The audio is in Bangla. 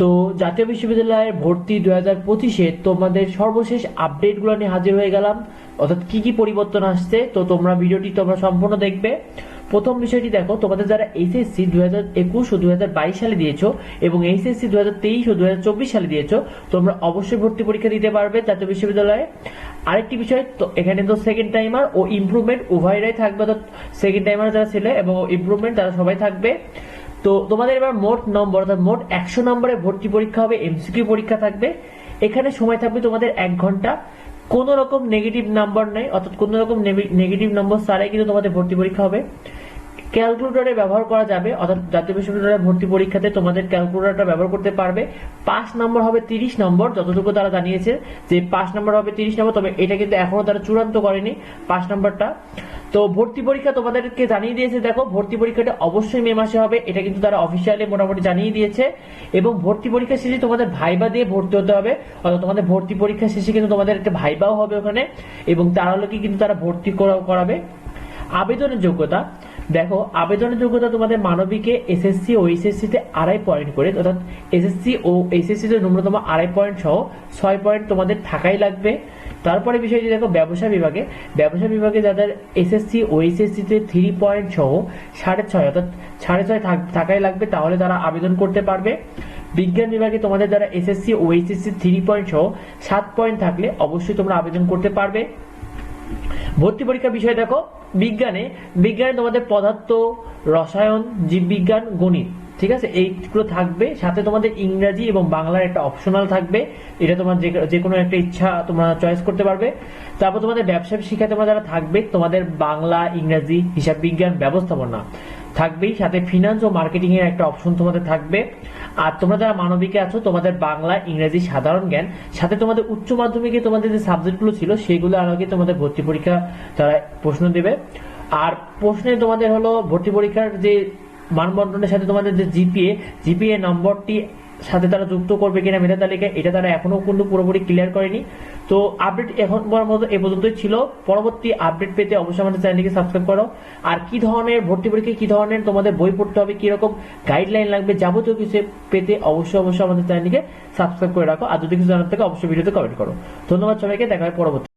তো জাতীয় বিশ্ববিদ্যালয়ের ভর্তি দু হাজার পঁচিশে তোমাদের সর্বশেষ আপডেটগুলো নিয়ে হাজির হয়ে গেলাম। অর্থাৎ কি কি পরিবর্তন আসছে, তো তোমরা ভিডিওটি তোমরা সম্পূর্ণ দেখবে। প্রথম বিষয়টি দেখো, তোমাদের যারা এইচএসসি দু হাজার একুশ ও দু হাজার বাইশ সালে দিয়েছ এবং এইচএসসি দু হাজার তেইশ ও দু হাজার চব্বিশ সালে দিয়েছ, তোমরা অবশ্যই ভর্তি পরীক্ষা দিতে পারবে জাতীয় বিশ্ববিদ্যালয়ে। আরেকটি বিষয়, তো এখানে তো সেকেন্ড টাইমার ও ইমপ্রুভমেন্ট উভয়রাই থাকবে, অর্থাৎ সেকেন্ড টাইমার যারা ছেলে এবং ইমপ্রুভমেন্ট তারা সবাই থাকবে। তো তোমাদের এবার মোট নম্বর, অর্থাৎ মোট একশো নম্বরে ভর্তি পরীক্ষা হবে এমসিকিউ পরীক্ষা থাকবে। এখানে সময় থাকবে তোমাদের এক ঘণ্টা। কোনো রকম নেগেটিভ নাম্বার নেই, অর্থাৎ কোনো রকম নেগেটিভ নম্বর ছাড়াই কিন্তু তোমাদের ভর্তি পরীক্ষা হবে। ক্যালকুলেটরে ব্যবহার করা যাবে, অর্থাৎ জাতীয় বিশ্ববিদ্যালয়ের ভর্তি পরীক্ষাতে তোমাদের ক্যালকুলেটরটা ব্যবহার করতে পারবে। পাঁচ নম্বর হবে তিরিশ নম্বর, যতটুকু তারা জানিয়েছে যে পাঁচ নম্বর হবে তিরিশ নম্বর, তবে এটা কিন্তু এখনও তারা চূড়ান্ত করেনি পাঁচ নম্বরটা। তো ভর্তি পরীক্ষা তোমাদেরকে জানিয়ে দিয়েছে, দেখো, ভর্তি পরীক্ষাটা অবশ্যই মে মাসে হবে, এটা কিন্তু তারা অফিসিয়ালি মোটামুটি জানিয়ে দিয়েছে। এবং ভর্তি পরীক্ষা শেষে তোমাদের ভাইবা দিয়ে ভর্তি হতে হবে, অর্থাৎ তোমাদের ভর্তি পরীক্ষা শেষে কিন্তু তোমাদের একটা ভাইবাও হবে ওখানে, এবং তারা হলে কিন্তু তারা ভর্তি করা- করাবে। আবেদনের যোগ্যতা দেখো আবেদনের যোগ্যতা তোমাদের মানবিকে এসএসসি ও এইচএসসি তে আড়াই পয়েন্ট করে, অর্থাৎ এসএসসি ও এইচএসসি তে ন্যূনতম আড়াই পয়েন্ট সহ ছয় পয়েন্ট তোমাদের থাকাই লাগবে। তারপরে বিষয়টি দেখো, ব্যবসা বিভাগে। ব্যবসা বিভাগে যাদের এসএসসি ও এইচএসসি তে থ্রি পয়েন্ট সহ সাড়ে ছয়, অর্থাৎ সাড়ে ছয় থাক- থাকাই লাগবে, তাহলে তারা আবেদন করতে পারবে। বিজ্ঞান বিভাগে তোমাদের যারা এসএসসি ও এইচএসসি থ্রি পয়েন্ট সহ সাত পয়েন্ট থাকলে অবশ্যই তোমরা আবেদন করতে পারবে। ভর্তি পরীক্ষার বিষয় দেখো, বিজ্ঞানে বিজ্ঞানে তোমাদের পদার্থ, রসায়ন, জীববিজ্ঞান, গণিত, ঠিক আছে? এইগুলো থাকবে। সাথে তোমাদের ইংরাজি এবং বাংলার একটা অপশনাল থাকবে। এটা তোমার যে- কোনো একটা ইচ্ছা তোমরা চয়েস করতে পারবে। তারপর তোমাদের ব্যবসা শিক্ষায় তোমরা যারা থাকবে, তোমাদের বাংলা, ইংরাজি হিসাব বিজ্ঞান ব্যবস্থাপনা। থাকবেই সাথে ফিনান্স ও মার্কেটিং এর একটা অপশন তোমাদের থাকবে। আর তোমরা যারা মানবিকে আছো, তোমাদের বাংলা, ইংরেজি, সাধারণ জ্ঞান, সাথে তোমাদের উচ্চ মাধ্যমিকে তোমাদের যে সাবজেক্টগুলো ছিল, সেগুলো আগে তোমাদের ভর্তি পরীক্ষা তারা প্রশ্ন দেবে। আর প্রশ্নে তোমাদের হলো ভর্তি পরীক্ষার যে মানবন্ধনের সাথে তোমাদের যে জিপিএ জিপিএ নম্বরটি সাথে তারা যুক্ত করবে কিনা মেধা তালিকায় এটা তারা এখনও কিন্তু পুরোপুরি ক্লিয়ার করেনি। তো আপডেট এখন মতো এ পর্যন্তই ছিল। পরবর্তী আপডেট পেতে অবশ্যই আমাদের চ্যানেলটিকে সাবস্ক্রাইব করো। আর কি ধরনের, ভর্তি পরীক্ষায় কি ধরনের, তোমাদের বই পড়তে হবে কি রকম গাইডলাইন লাগবে, যাবতীয় কিছু পেতে অবশ্যই অবশ্যই আমাদের চ্যানেলটিকে সাবস্ক্রাইব করে রাখো। আর যদি কিছু জানার থাকে, অবশ্যই ভিডিওতে কমেন্ট করো। ধন্যবাদ সবাইকে, দেখা হয় পরবর্তী